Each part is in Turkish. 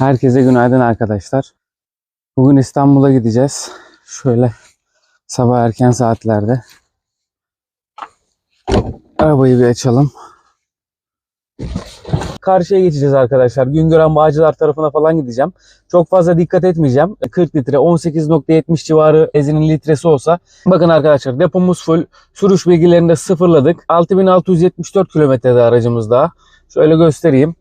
Herkese günaydın arkadaşlar. Bugün İstanbul'a gideceğiz. Şöyle sabah erken saatlerde. Arabayı bir açalım. Karşıya geçeceğiz arkadaşlar. Güngören Bağcılar tarafına falan gideceğim. Çok fazla dikkat etmeyeceğim. 40 litre 18.70 civarı benzinin litresi olsa. Bakın arkadaşlar depomuz full. Sürüş bilgilerini de sıfırladık. 6674 kilometrede aracımız daha. Şöyle göstereyim.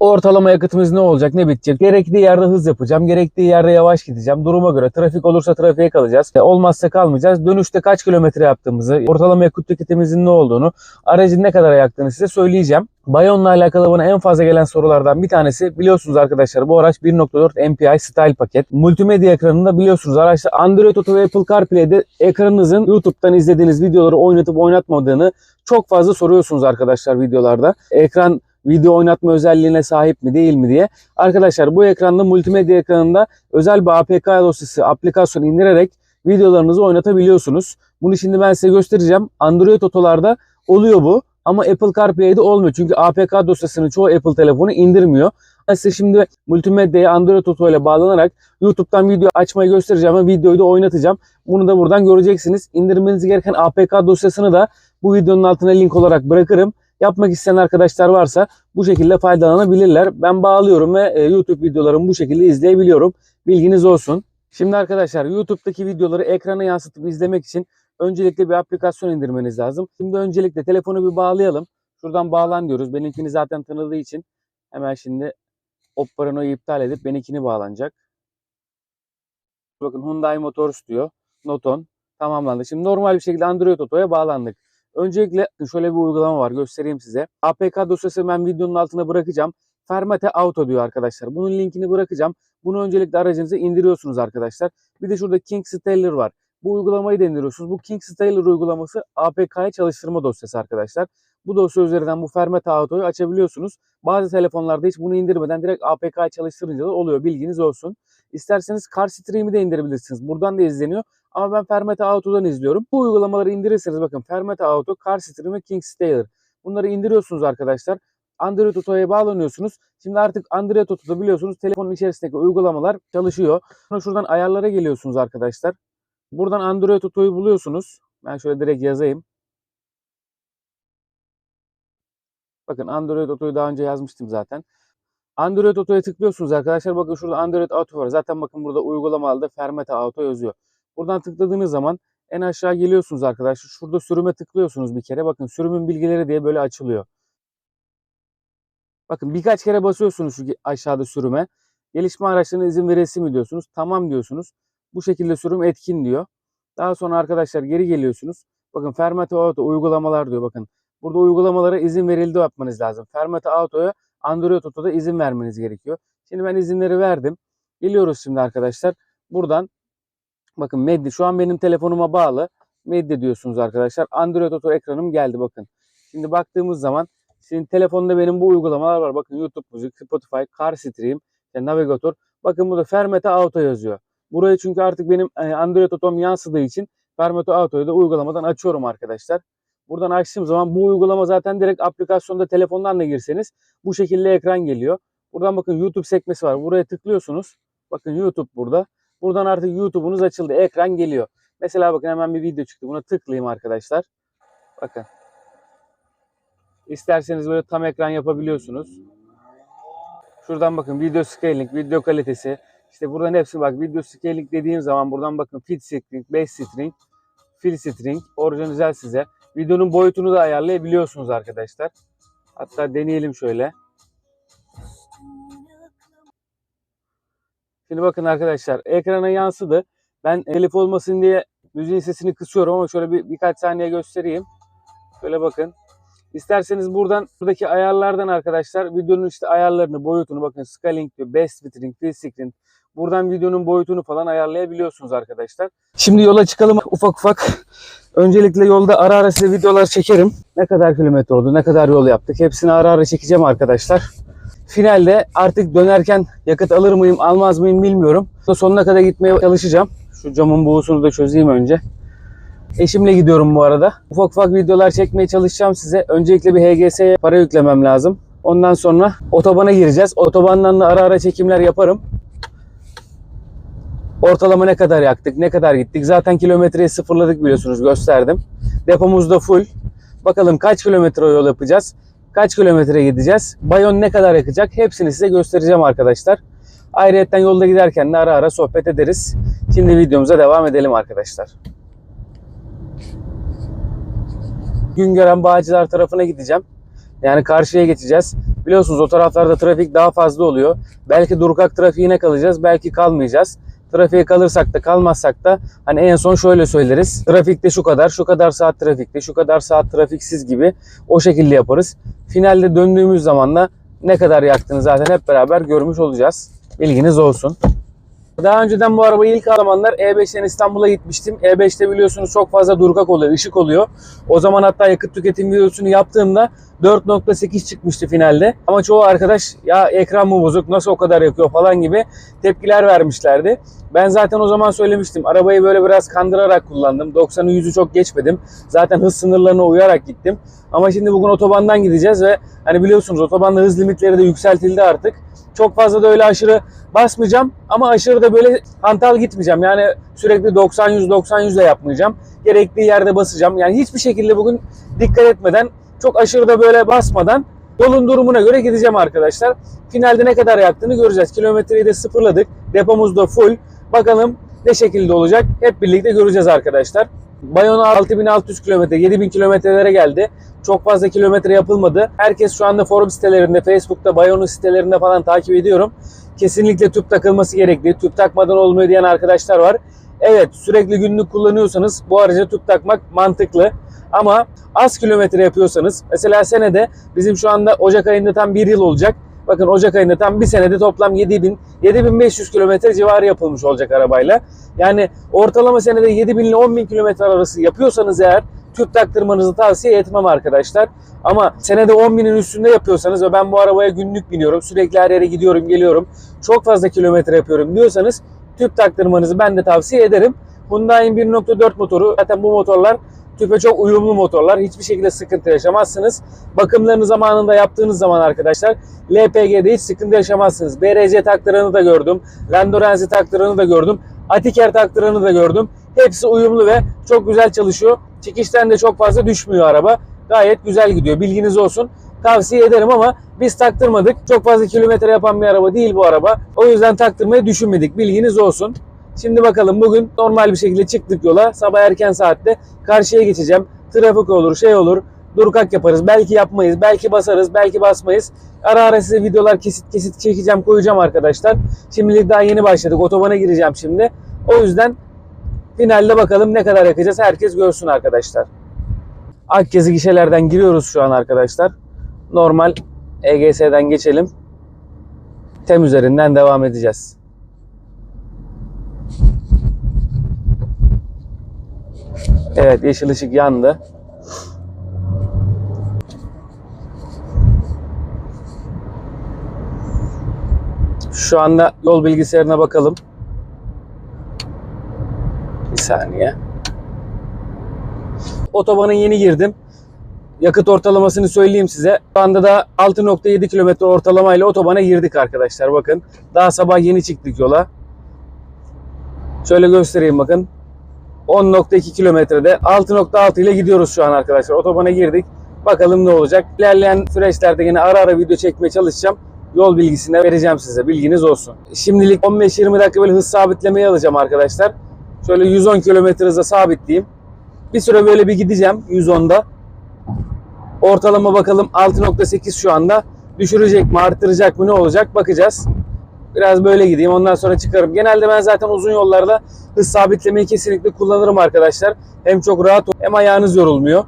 Ortalama yakıtımız ne olacak, ne bitecek? Gerektiği yerde hız yapacağım, gerektiği yerde yavaş gideceğim. Duruma göre trafik olursa trafiğe kalacağız. E, olmazsa kalmayacağız. Dönüşte kaç kilometre yaptığımızı, ortalama yakıt tüketimimizin ne olduğunu, aracın ne kadar yaktığını size söyleyeceğim. Bayon'la alakalı bana en fazla gelen sorulardan bir tanesi biliyorsunuz arkadaşlar bu araç 1.4 MPI Style paket. Multimedya ekranında biliyorsunuz araçta Android Auto ve Apple CarPlay'de ekranınızın YouTube'dan izlediğiniz videoları oynatıp oynatmadığını çok fazla soruyorsunuz arkadaşlar videolarda. Ekran video oynatma özelliğine sahip mi değil mi diye. Arkadaşlar bu ekranda multimedya ekranında özel bir APK dosyası aplikasyon indirerek videolarınızı oynatabiliyorsunuz. Bunu şimdi ben size göstereceğim. Android otolarda oluyor bu ama Apple CarPlay'de olmuyor. Çünkü APK dosyasını çoğu Apple telefonu indirmiyor. Ben size şimdi multimedyaya Android Auto ile bağlanarak YouTube'dan video açmayı göstereceğim ve videoyu da oynatacağım. Bunu da buradan göreceksiniz. İndirmeniz gereken APK dosyasını da bu videonun altına link olarak bırakırım. Yapmak isteyen arkadaşlar varsa bu şekilde faydalanabilirler. Ben bağlıyorum ve e, YouTube videolarımı bu şekilde izleyebiliyorum. Bilginiz olsun. Şimdi arkadaşlar YouTube'daki videoları ekrana yansıtıp izlemek için öncelikle bir aplikasyon indirmeniz lazım. Şimdi öncelikle telefonu bir bağlayalım. Şuradan bağlan diyoruz. Benimkini zaten tanıdığı için hemen şimdi Oppo Reno'yu iptal edip benimkini bağlanacak. Bakın Hyundai Motors diyor. Noton tamamlandı. Şimdi normal bir şekilde Android Auto'ya bağlandık. Öncelikle şöyle bir uygulama var göstereyim size. APK dosyası ben videonun altına bırakacağım. Fermate Auto diyor arkadaşlar. Bunun linkini bırakacağım. Bunu öncelikle aracınıza indiriyorsunuz arkadaşlar. Bir de şurada King Stellar var. Bu uygulamayı da indiriyorsunuz. Bu King Stellar uygulaması APK'yı çalıştırma dosyası arkadaşlar. Bu dosya üzerinden bu Fermate Auto'yu açabiliyorsunuz. Bazı telefonlarda hiç bunu indirmeden direkt APK'yı çalıştırınca da oluyor. Bilginiz olsun. İsterseniz Car Stream'i de indirebilirsiniz. Buradan da izleniyor. Ama ben Fermate Auto'dan izliyorum. Bu uygulamaları indirirseniz bakın Fermate Auto, Car Stream ve King Stellar. Bunları indiriyorsunuz arkadaşlar. Android Auto'ya bağlanıyorsunuz. Şimdi artık Android Auto'da biliyorsunuz telefonun içerisindeki uygulamalar çalışıyor. Sonra şuradan ayarlara geliyorsunuz arkadaşlar. Buradan Android Auto'yu buluyorsunuz. Ben şöyle direkt yazayım. Bakın Android Auto'yu daha önce yazmıştım zaten. Android Auto'ya tıklıyorsunuz arkadaşlar. Bakın şurada Android Auto var. Zaten bakın burada uygulamalarda Fermate Auto yazıyor. Buradan tıkladığınız zaman en aşağı geliyorsunuz arkadaşlar. Şurada sürüme tıklıyorsunuz bir kere. Bakın sürümün bilgileri diye böyle açılıyor. Bakın birkaç kere basıyorsunuz şu aşağıda sürüme. Gelişme araçlarına izin verilsin mi diyorsunuz. Tamam diyorsunuz. Bu şekilde sürüm etkin diyor. Daha sonra arkadaşlar geri geliyorsunuz. Bakın Fermate Auto uygulamalar diyor. Bakın burada uygulamalara izin verildi yapmanız lazım. Fermate Auto'ya Android Auto'da izin vermeniz gerekiyor. Şimdi ben izinleri verdim. Geliyoruz şimdi arkadaşlar. Buradan bakın Medya şu an benim telefonuma bağlı. Medya diyorsunuz arkadaşlar. Android Auto ekranım geldi bakın. Şimdi baktığımız zaman sizin telefonda benim bu uygulamalar var. Bakın YouTube Müzik, Spotify, Car Stream, işte Navigator. Bakın burada Fermate Auto yazıyor. Burayı çünkü artık benim e, Android Auto'm yansıdığı için Fermate Auto'yu da uygulamadan açıyorum arkadaşlar. Buradan açtığım zaman bu uygulama zaten direkt aplikasyonda telefondan da girseniz bu şekilde ekran geliyor. Buradan bakın YouTube sekmesi var. Buraya tıklıyorsunuz. Bakın YouTube burada. Buradan artık YouTube'unuz açıldı. Ekran geliyor. Mesela bakın hemen bir video çıktı. Buna tıklayayım arkadaşlar. Bakın. İsterseniz böyle tam ekran yapabiliyorsunuz. Şuradan bakın video scaling, video kalitesi. İşte buradan hepsi bak video scaling dediğim zaman buradan bakın fit string, base string, fill string, orijinal size. Videonun boyutunu da ayarlayabiliyorsunuz arkadaşlar. Hatta deneyelim şöyle. Şimdi bakın arkadaşlar ekrana yansıdı. Ben telif olmasın diye müziğin sesini kısıyorum ama şöyle bir birkaç saniye göstereyim. Şöyle bakın. İsterseniz buradan buradaki ayarlardan arkadaşlar videonun işte ayarlarını, boyutunu bakın scaling diyor, best filtering, fill screen. Buradan videonun boyutunu falan ayarlayabiliyorsunuz arkadaşlar. Şimdi yola çıkalım ufak ufak. Öncelikle yolda ara ara size videolar çekerim. Ne kadar kilometre oldu, ne kadar yol yaptık. Hepsini ara ara çekeceğim arkadaşlar. Finalde artık dönerken yakıt alır mıyım, almaz mıyım bilmiyorum. Sonuna kadar gitmeye çalışacağım. Şu camın buğusunu da çözeyim önce. Eşimle gidiyorum bu arada. Ufak ufak videolar çekmeye çalışacağım size. Öncelikle bir HGS'ye para yüklemem lazım. Ondan sonra otobana gireceğiz. Otobandan da ara ara çekimler yaparım. Ortalama ne kadar yaktık, ne kadar gittik. Zaten kilometreyi sıfırladık biliyorsunuz gösterdim. Depomuz da full. Bakalım kaç kilometre yol yapacağız. Kaç kilometre gideceğiz. Bayon ne kadar yakacak hepsini size göstereceğim arkadaşlar. Ayrıyeten yolda giderken de ara ara sohbet ederiz. Şimdi videomuza devam edelim arkadaşlar. Güngören Bağcılar tarafına gideceğim. Yani karşıya geçeceğiz. Biliyorsunuz o taraflarda trafik daha fazla oluyor. Belki Durkak trafiğine kalacağız, belki kalmayacağız. Trafiğe kalırsak da kalmazsak da hani en son şöyle söyleriz. Trafikte şu kadar, şu kadar saat trafikte, şu kadar saat trafiksiz gibi o şekilde yaparız. Finalde döndüğümüz zaman da ne kadar yaktığını zaten hep beraber görmüş olacağız. Bilginiz olsun. Daha önceden bu arabayı ilk zamanlar E5'ten İstanbul'a gitmiştim. E5'te biliyorsunuz çok fazla durkak oluyor, ışık oluyor. O zaman hatta yakıt tüketim videosunu yaptığımda 4.8 çıkmıştı finalde. Ama çoğu arkadaş ya ekran mı bozuk, nasıl o kadar yakıyor falan gibi tepkiler vermişlerdi. Ben zaten o zaman söylemiştim. Arabayı böyle biraz kandırarak kullandım. 90'ı 100'ü çok geçmedim. Zaten hız sınırlarına uyarak gittim. Ama şimdi bugün otobandan gideceğiz ve hani biliyorsunuz otobanda hız limitleri de yükseltildi artık. Çok fazla da öyle aşırı basmayacağım ama aşırı da böyle hantal gitmeyeceğim. Yani sürekli 90-100 90-100 de yapmayacağım. Gerektiği yerde basacağım. Yani hiçbir şekilde bugün dikkat etmeden çok aşırı da böyle basmadan yolun durumuna göre gideceğim arkadaşlar. Finalde ne kadar yaktığını göreceğiz. Kilometreyi de sıfırladık. Depomuz da full. Bakalım ne şekilde olacak hep birlikte göreceğiz arkadaşlar. Bayona 6600 kilometre, 7000 kilometrelere geldi. Çok fazla kilometre yapılmadı. Herkes şu anda forum sitelerinde, Facebook'ta, Bayon'un sitelerinde falan takip ediyorum. Kesinlikle tüp takılması gerekli. Tüp takmadan olmuyor diyen arkadaşlar var. Evet sürekli günlük kullanıyorsanız bu araca tüp takmak mantıklı. Ama az kilometre yapıyorsanız mesela senede bizim şu anda Ocak ayında tam bir yıl olacak. Bakın Ocak ayında tam bir senede toplam 7000 7500 kilometre civarı yapılmış olacak arabayla. Yani ortalama senede 7000 ile 10000 kilometre arası yapıyorsanız eğer tüp taktırmanızı tavsiye etmem arkadaşlar. Ama senede 10.000'in üstünde yapıyorsanız ve ben bu arabaya günlük biniyorum, sürekli her yere gidiyorum, geliyorum, çok fazla kilometre yapıyorum diyorsanız tüp taktırmanızı ben de tavsiye ederim. Hyundai'nin 1.4 motoru zaten bu motorlar tüpe çok uyumlu motorlar. Hiçbir şekilde sıkıntı yaşamazsınız. Bakımlarını zamanında yaptığınız zaman arkadaşlar LPG'de hiç sıkıntı yaşamazsınız. BRC taktıranı da gördüm. Landorenzi taktıranı da gördüm. Atiker taktıranı da gördüm. Hepsi uyumlu ve çok güzel çalışıyor. Çekişten de çok fazla düşmüyor araba. Gayet güzel gidiyor. Bilginiz olsun. Tavsiye ederim ama biz taktırmadık. Çok fazla kilometre yapan bir araba değil bu araba. O yüzden taktırmayı düşünmedik. Bilginiz olsun. Şimdi bakalım bugün normal bir şekilde çıktık yola. Sabah erken saatte karşıya geçeceğim. Trafik olur, şey olur. Durkak yaparız. Belki yapmayız, belki basarız, belki basmayız. Ara ara size videolar kesit kesit çekeceğim, koyacağım arkadaşlar. Şimdilik daha yeni başladık. Otobana gireceğim şimdi. O yüzden finalde bakalım ne kadar yakacağız. Herkes görsün arkadaşlar. Akgezi gişelerden giriyoruz şu an arkadaşlar. Normal EGS'den geçelim. Tem üzerinden devam edeceğiz. Evet yeşil ışık yandı. Şu anda yol bilgisayarına bakalım. Bir saniye. Otobana yeni girdim. Yakıt ortalamasını söyleyeyim size. Şu anda da 6.7 kilometre ortalamayla otobana girdik arkadaşlar. Bakın. Daha sabah yeni çıktık yola. Şöyle göstereyim bakın. 10.2 kilometrede 6.6 ile gidiyoruz şu an arkadaşlar. Otobana girdik. Bakalım ne olacak. İlerleyen süreçlerde yine ara ara video çekmeye çalışacağım. Yol bilgisini vereceğim size. Bilginiz olsun. Şimdilik 15-20 dakika böyle hız sabitlemeyi alacağım arkadaşlar. Şöyle 110 kilometre hıza sabitleyeyim. Bir süre böyle bir gideceğim 110'da. Ortalama bakalım 6.8 şu anda. Düşürecek mi, arttıracak mı, ne olacak bakacağız. Biraz böyle gideyim ondan sonra çıkarım. Genelde ben zaten uzun yollarda hız sabitlemeyi kesinlikle kullanırım arkadaşlar. Hem çok rahat hem ayağınız yorulmuyor.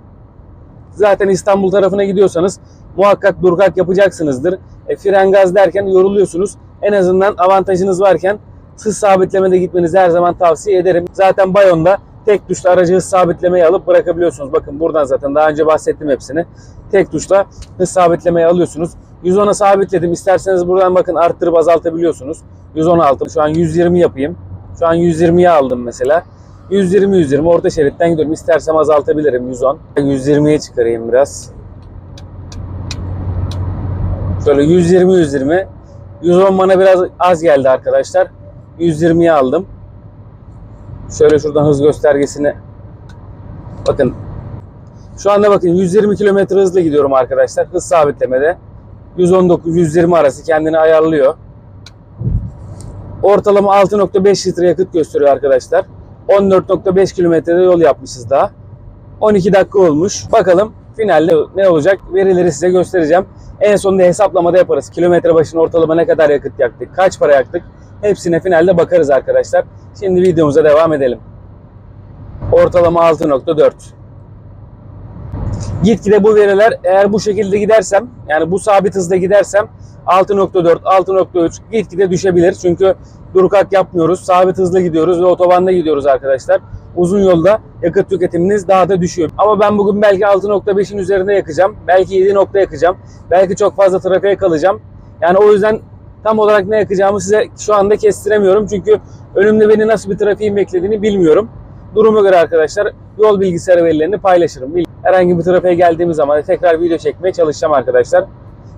Zaten İstanbul tarafına gidiyorsanız muhakkak durkak yapacaksınızdır. E, fren gaz derken yoruluyorsunuz. En azından avantajınız varken hız sabitlemede gitmenizi her zaman tavsiye ederim. Zaten Bayon'da tek tuşla aracı hız sabitlemeyi alıp bırakabiliyorsunuz. Bakın buradan zaten daha önce bahsettim hepsini. Tek tuşla hız sabitlemeyi alıyorsunuz. 110'a sabitledim. İsterseniz buradan bakın arttırıp azaltabiliyorsunuz. 116. Şu an 120 yapayım. Şu an 120'ye aldım mesela. 120 120 orta şeritten gidiyorum. İstersem azaltabilirim 110. 120'ye çıkarayım biraz. Şöyle 120 120. 110 bana biraz az geldi arkadaşlar. 120'yi aldım. Şöyle şuradan hız göstergesini bakın. Şu anda bakın 120 km hızla gidiyorum arkadaşlar. Hız sabitlemede. 119-120 arası kendini ayarlıyor. Ortalama 6.5 litre yakıt gösteriyor arkadaşlar. 14.5 kilometrede yol yapmışız daha. 12 dakika olmuş. Bakalım finalde ne olacak verileri size göstereceğim. En sonunda hesaplamada yaparız. Kilometre başına ortalama ne kadar yakıt yaktık, kaç para yaktık hepsine finalde bakarız arkadaşlar. Şimdi videomuza devam edelim. Ortalama 6.4. Gitgide bu veriler eğer bu şekilde gidersem yani bu sabit hızda gidersem 6.4, 6.3 gitgide düşebilir. Çünkü durkak yapmıyoruz. Sabit hızla gidiyoruz ve otobanda gidiyoruz arkadaşlar. Uzun yolda yakıt tüketiminiz daha da düşüyor. Ama ben bugün belki 6.5'in üzerinde yakacağım. Belki 7 nokta yakacağım. Belki çok fazla trafiğe kalacağım. Yani o yüzden tam olarak ne yakacağımı size şu anda kestiremiyorum. Çünkü önümde beni nasıl bir trafiğin beklediğini bilmiyorum. Duruma göre arkadaşlar yol bilgisayarı verilerini paylaşırım. Herhangi bir trafiğe geldiğimiz zaman tekrar video çekmeye çalışacağım arkadaşlar.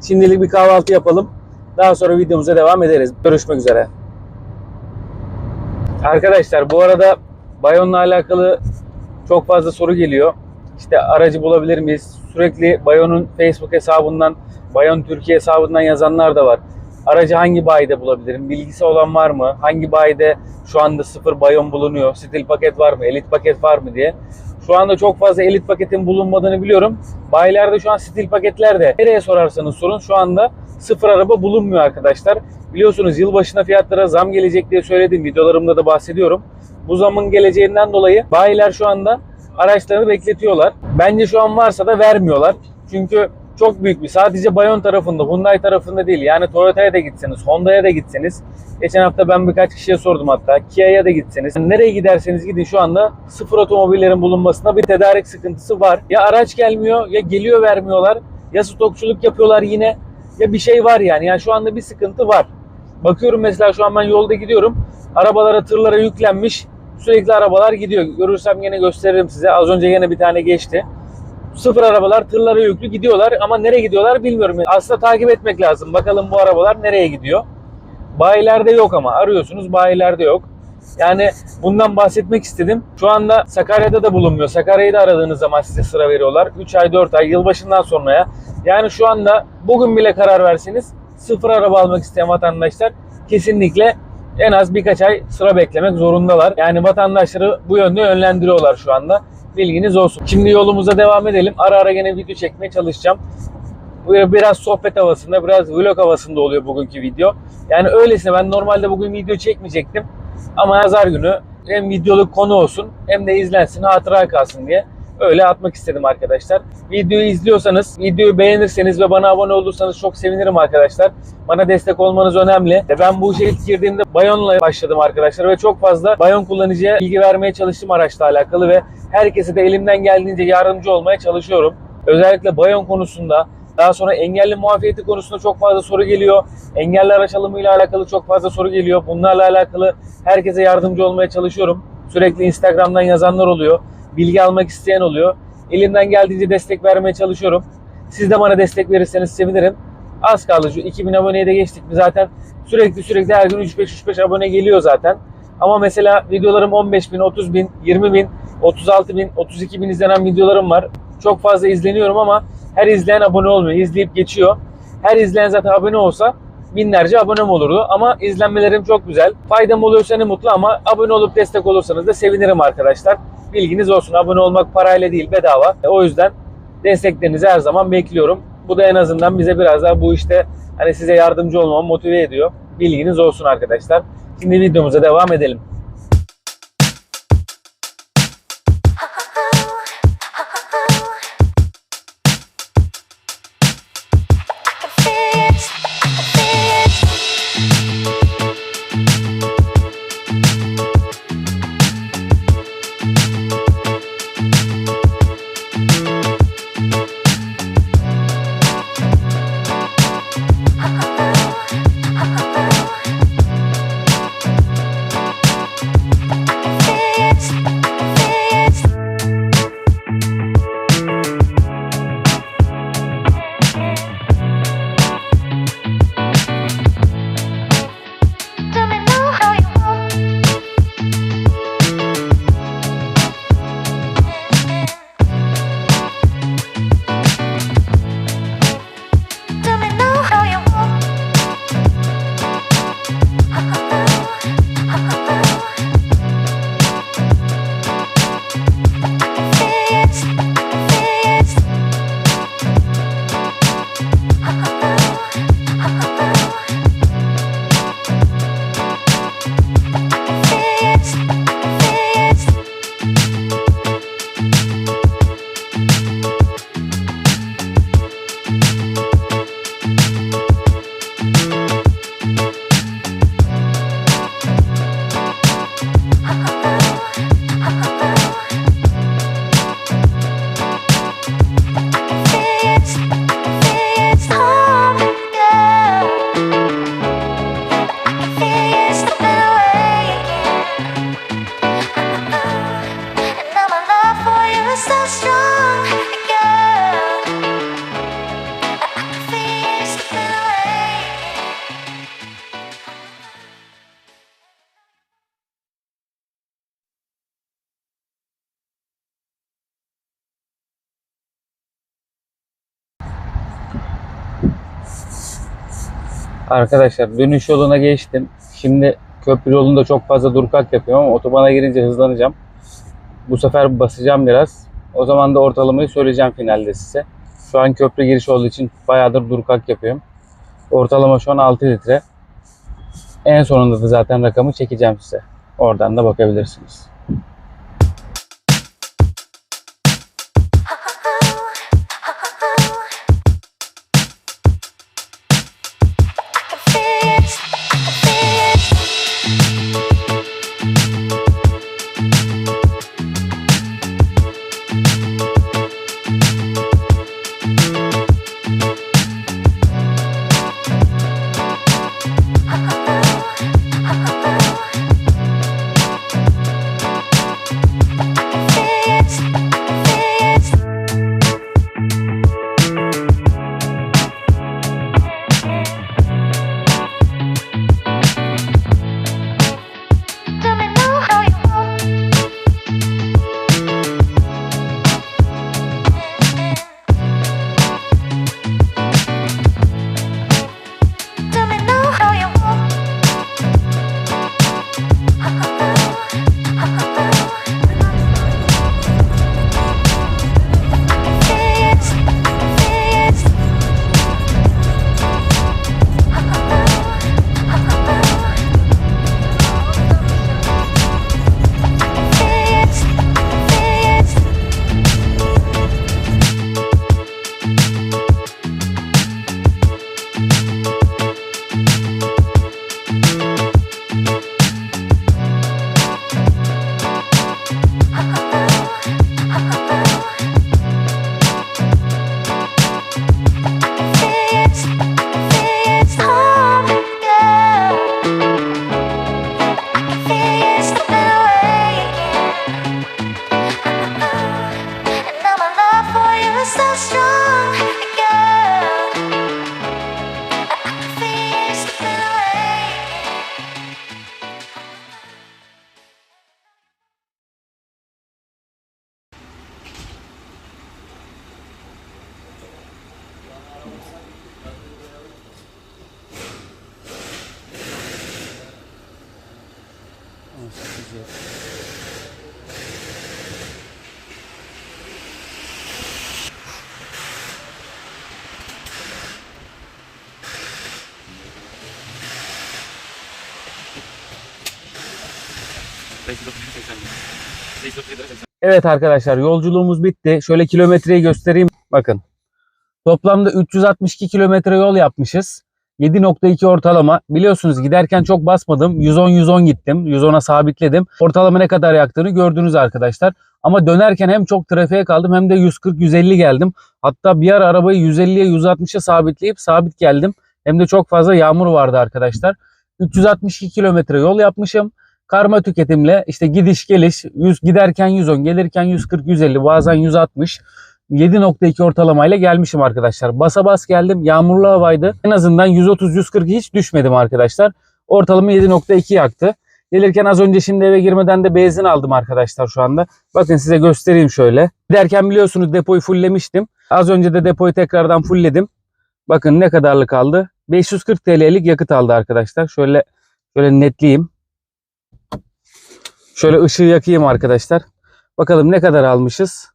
Şimdilik bir kahvaltı yapalım. Daha sonra videomuza devam ederiz. Görüşmek üzere. Arkadaşlar bu arada Bayon'la alakalı çok fazla soru geliyor. İşte aracı bulabilir miyiz? Sürekli Bayon'un Facebook hesabından, Bayon Türkiye hesabından yazanlar da var. Aracı hangi bayide bulabilirim? Bilgisi olan var mı? Hangi bayide şu anda sıfır Bayon bulunuyor? Stil paket var mı? Elit paket var mı diye. Şu anda çok fazla elit paketin bulunmadığını biliyorum. Bayilerde şu an stil paketler de nereye sorarsanız sorun şu anda sıfır araba bulunmuyor arkadaşlar. Biliyorsunuz yılbaşına fiyatlara zam gelecek diye söyledim. Videolarımda da bahsediyorum. Bu zamın geleceğinden dolayı bayiler şu anda araçlarını bekletiyorlar. Bence şu an varsa da vermiyorlar. Çünkü çok büyük bir sadece Bayon tarafında, Hyundai tarafında değil. Yani Toyota'ya da gitseniz, Honda'ya da gitseniz. Geçen hafta ben birkaç kişiye sordum hatta. Kia'ya da gitseniz. Nereye giderseniz gidin şu anda sıfır otomobillerin bulunmasında bir tedarik sıkıntısı var. Ya araç gelmiyor ya geliyor vermiyorlar. Ya stokçuluk yapıyorlar yine. Ya bir şey var yani. Yani şu anda bir sıkıntı var. Bakıyorum mesela şu an ben yolda gidiyorum. Arabalara, tırlara yüklenmiş. Sürekli arabalar gidiyor. Görürsem yine gösteririm size. Az önce yine bir tane geçti. Sıfır arabalar tırlara yüklü gidiyorlar ama nereye gidiyorlar bilmiyorum. Aslında takip etmek lazım. Bakalım bu arabalar nereye gidiyor. Bayilerde yok ama arıyorsunuz bayilerde yok. Yani bundan bahsetmek istedim. Şu anda Sakarya'da da bulunmuyor. Sakarya'yı da aradığınız zaman size sıra veriyorlar. 3 ay 4 ay yılbaşından sonraya. Yani şu anda bugün bile karar verseniz sıfır araba almak isteyen vatandaşlar kesinlikle en az birkaç ay sıra beklemek zorundalar. Yani vatandaşları bu yönde yönlendiriyorlar şu anda. Bilginiz olsun. Şimdi yolumuza devam edelim. Ara ara gene video çekmeye çalışacağım. Biraz sohbet havasında, biraz vlog havasında oluyor bugünkü video. Yani öylesine ben normalde bugün video çekmeyecektim. Ama yazar günü hem videoluk konu olsun hem de izlensin, hatıra kalsın diye öyle atmak istedim arkadaşlar. Videoyu izliyorsanız, videoyu beğenirseniz ve bana abone olursanız çok sevinirim arkadaşlar. Bana destek olmanız önemli. Ben bu işe ilk girdiğimde Bayon'la başladım arkadaşlar ve çok fazla Bayon kullanıcıya bilgi vermeye çalıştım araçla alakalı ve herkese de elimden geldiğince yardımcı olmaya çalışıyorum. Özellikle Bayon konusunda daha sonra engelli muafiyeti konusunda çok fazla soru geliyor. Engelli araç alımıyla alakalı çok fazla soru geliyor. Bunlarla alakalı herkese yardımcı olmaya çalışıyorum. Sürekli Instagram'dan yazanlar oluyor. Bilgi almak isteyen oluyor. Elimden geldiğince destek vermeye çalışıyorum. Siz de bana destek verirseniz sevinirim. Az kaldı şu 2000 aboneye de geçtik mi zaten sürekli sürekli her gün 3-5-3-5 abone geliyor zaten. Ama mesela videolarım 15 bin, 30 bin, 20 bin, 36 bin, 32 bin izlenen videolarım var. Çok fazla izleniyorum ama her izleyen abone olmuyor. İzleyip geçiyor. Her izleyen zaten abone olsa binlerce abonem olurdu. Ama izlenmelerim çok güzel. Faydam oluyorsa ne mutlu ama abone olup destek olursanız da sevinirim arkadaşlar. Bilginiz olsun. Abone olmak parayla değil bedava. E, o yüzden desteklerinizi her zaman bekliyorum. Bu da en azından bize biraz daha bu işte hani size yardımcı olmamı motive ediyor. Bilginiz olsun arkadaşlar. Şimdi videomuza devam edelim. Arkadaşlar dönüş yoluna geçtim. Şimdi köprü yolunda çok fazla dur kalk yapıyorum ama otobana girince hızlanacağım. Bu sefer basacağım biraz. O zaman da ortalamayı söyleyeceğim finalde size. Şu an köprü giriş olduğu için bayağıdır dur kalk yapıyorum. Ortalama şu an 6 litre. En sonunda da zaten rakamı çekeceğim size. Oradan da bakabilirsiniz. Evet arkadaşlar yolculuğumuz bitti. Şöyle kilometreyi göstereyim. Bakın. Toplamda 362 kilometre yol yapmışız. 7.2 ortalama. Biliyorsunuz giderken çok basmadım. 110-110 gittim. 110'a sabitledim. Ortalama ne kadar yaktığını gördünüz arkadaşlar. Ama dönerken hem çok trafiğe kaldım hem de 140-150 geldim. Hatta bir ara arabayı 150'ye 160'a sabitleyip sabit geldim. Hem de çok fazla yağmur vardı arkadaşlar. 362 kilometre yol yapmışım. Karma tüketimle işte gidiş geliş 100 giderken 110 gelirken 140 150 bazen 160 7.2 ortalamayla gelmişim arkadaşlar. Basa bas geldim. Yağmurlu havaydı. En azından 130-140 hiç düşmedim arkadaşlar. Ortalama 7.2 yaktı. Gelirken az önce şimdi eve girmeden de benzin aldım arkadaşlar şu anda. Bakın size göstereyim şöyle. Giderken biliyorsunuz depoyu fulllemiştim. Az önce de depoyu tekrardan fullledim. Bakın ne kadarlık kaldı. 540 TL'lik yakıt aldı arkadaşlar. Şöyle şöyle netleyeyim. Şöyle ışığı yakayım arkadaşlar. Bakalım ne kadar almışız.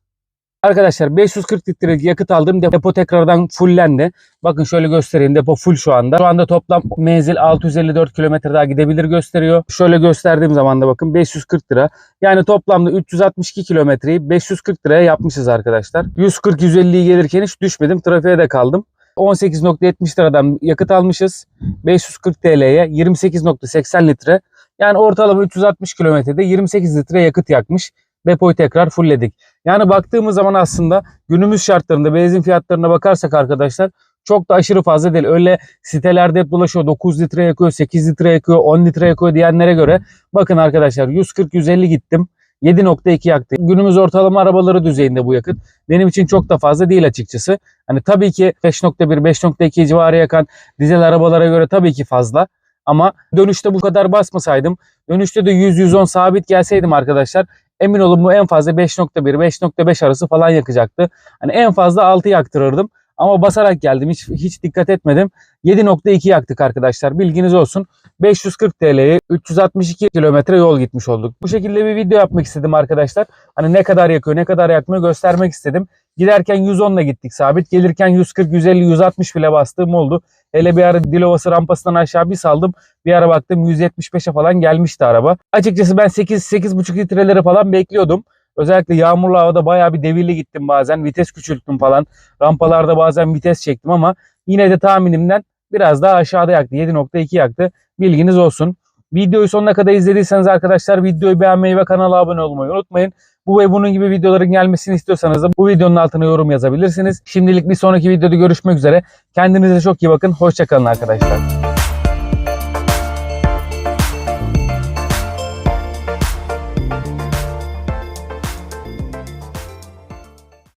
Arkadaşlar 540 litrelik yakıt aldım. Depo tekrardan fullendi. Bakın şöyle göstereyim. Depo full şu anda. Şu anda toplam menzil 654 kilometre daha gidebilir gösteriyor. Şöyle gösterdiğim zaman da bakın 540 lira. Yani toplamda 362 kilometreyi 540 liraya yapmışız arkadaşlar. 140-150'yi gelirken hiç düşmedim. Trafiğe de kaldım. 18.70 liradan yakıt almışız. 540 TL'ye 28.80 litre. Yani ortalama 360 kilometrede 28 litre yakıt yakmış. Depoyu tekrar fullledik. Yani baktığımız zaman aslında günümüz şartlarında benzin fiyatlarına bakarsak arkadaşlar çok da aşırı fazla değil. Öyle sitelerde hep dolaşıyor 9 litre yakıyor, 8 litre yakıyor, 10 litre yakıyor diyenlere göre bakın arkadaşlar 140-150 gittim. 7.2 yaktı. Günümüz ortalama arabaları düzeyinde bu yakıt. Benim için çok da fazla değil açıkçası. Hani tabii ki 5.1, 5.2 civarı yakan dizel arabalara göre tabii ki fazla. Ama dönüşte bu kadar basmasaydım, dönüşte de 100-110 sabit gelseydim arkadaşlar emin olun bu en fazla 5.1, 5.5 arası falan yakacaktı. Hani en fazla 6 yaktırırdım. Ama basarak geldim. Hiç, hiç dikkat etmedim. 7.2 yaktık arkadaşlar. Bilginiz olsun. 540 TL'ye 362 kilometre yol gitmiş olduk. Bu şekilde bir video yapmak istedim arkadaşlar. Hani ne kadar yakıyor, ne kadar yakmıyor göstermek istedim. Giderken 110 ile gittik sabit. Gelirken 140, 150, 160 bile bastığım oldu. Hele bir ara Dilovası rampasından aşağı bir saldım. Bir ara baktım 175'e falan gelmişti araba. Açıkçası ben 8 8,5 litreleri falan bekliyordum. Özellikle yağmurlu havada bayağı bir devirli gittim bazen. Vites küçülttüm falan. Rampalarda bazen vites çektim ama yine de tahminimden biraz daha aşağıda yaktı. 7.2 yaktı. Bilginiz olsun. Videoyu sonuna kadar izlediyseniz arkadaşlar videoyu beğenmeyi ve kanala abone olmayı unutmayın. Bu ve bunun gibi videoların gelmesini istiyorsanız da bu videonun altına yorum yazabilirsiniz. Şimdilik bir sonraki videoda görüşmek üzere. Kendinize çok iyi bakın. Hoşçakalın arkadaşlar.